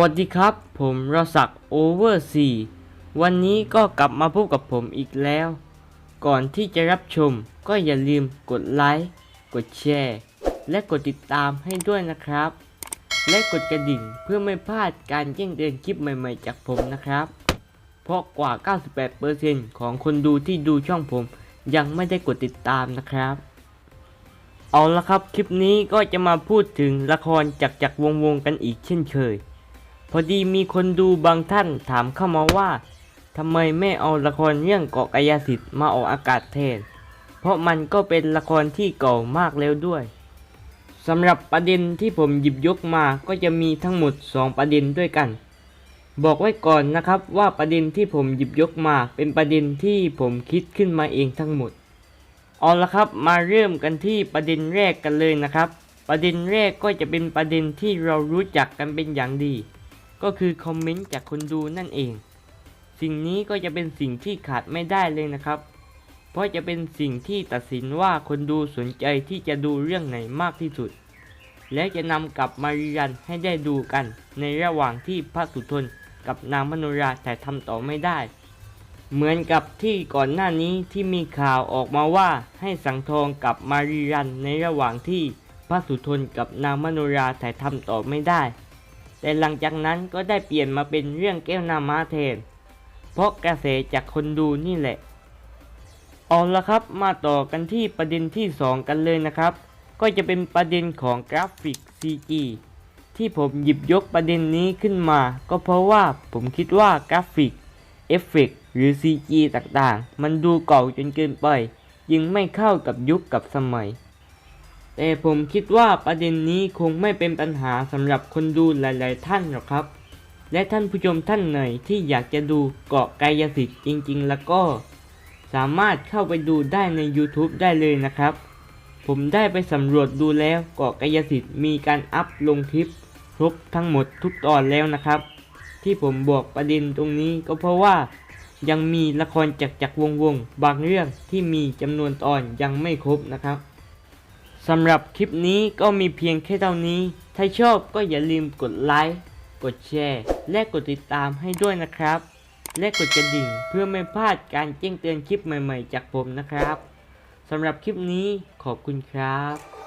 วัสดีครับ ผมรศักดิ์โอเวอร์ซีวันนี้ก็กลับมาพบกับผมอีกแล้ว ก่อนที่จะรับชมก็อย่าลืมกดไลค์กดแชร์ และกดติดตามให้ด้วยนะครับ และกดกระดิ่งเพื่อไม่พลาดการแจ้งเตือนคลิปใหม่ๆ จากผมนะครับ เพราะกว่า 98%ของคนดูที่ดูช่องผม ยังไม่ได้กดติดตามนะครับ เอาละครับคลิปนี้ก็จะมาพูดถึงละครจักจักวงวงกันอีกเช่นเคย พอดีมีคนดูบางท่านถามเข้ามาว่าทำไมไม่เอาละครเรื่องเกาะกายสิทธิ์มาออกอากาศแทน เพราะมันก็เป็นละครที่เก่ามากแล้วด้วยสำหรับประเด็นที่ผมหยิบยกมาก็จะมีทั้งหมด 2 ประเด็นด้วยกัน บอกไว้ก่อนนะครับว่าประเด็นที่ผมหยิบยกมาเป็นประเด็นที่ผมคิดขึ้นมาเองทั้งหมด เอาละครับมาเริ่มกันที่ประเด็นแรกกันเลยนะครับ ประเด็นแรกก็จะเป็นประเด็นที่เรารู้จักกันเป็นอย่างดี ก็คือคอมเมนต์จากคนดูนั่นเอง สิ่งนี้ก็จะเป็นสิ่งที่ขาดไม่ได้เลยนะครับ เพราะจะเป็นสิ่งที่ตัดสินว่าคนดูสนใจที่จะดูเรื่องไหนมากที่สุด และจะนำกลับมารีรันให้ได้ดูกัน ในระหว่างที่พระสุทนกับนางมโนราถ่ทำต่อไม่ได้ เหมือนกับที่ก่อนหน้านี้ที่มีข่าวออกมาว่าให้สังทองกับมารีรันในระหว่างที่พระสุทนกับนางมโนราถ่ายทำต่อไม่ได้ แต่หลังจากนั้นก็ได้เปลี่ยนมาเป็นเรื่องแก้วนามาแทน เพราะกระแสจากคนดูนี่แหละ เอาละครับมาต่อกันที่ประเด็นที่ 2 กันเลยนะครับ ก็จะเป็นประเด็นของกราฟิก CG ที่ผมหยิบยกประเด็นนี้ขึ้นมา ก็เพราะว่าผมคิดว่ากราฟิกเอฟเฟกหรือ CG ต่างๆ มันดูเก่าจนเกินไปจึงไม่เข้ากับยุคกับสมัย แต่ผมคิดว่าประเด็นนี้คงไม่เป็นปัญหาสำหรับคนดูหลายๆ ท่านหรอกครับ และท่านผู้ชมท่านไหนที่อยากจะดูเกาะกายสิทธิ์จริง ๆ แล้วก็ สามารถเข้าไปดูได้ใน YouTube ได้เลยนะครับ ผมได้ไปสำรวจดูแล้วเกาะกายสิทธิ์มีการอัพลงคลิปครบทั้งหมดทุกตอนแล้วนะครับ ที่ผมบอกประเด็นตรงนี้ก็เพราะว่า ยังมีละครจักจักรวงวงบางเรื่องที่มีจำนวนตอนยังไม่ครบนะครับ สำหรับคลิปนี้ก็มีเพียงแค่เท่านี้ ถ้าชอบก็อย่าลืมกดไลค์ กดแชร์ และกดติดตามให้ด้วยนะครับ และกดกระดิ่งเพื่อไม่พลาดการแจ้งเตือนคลิปใหม่ๆ จากผมนะครับ สำหรับคลิปนี้ขอบคุณครับ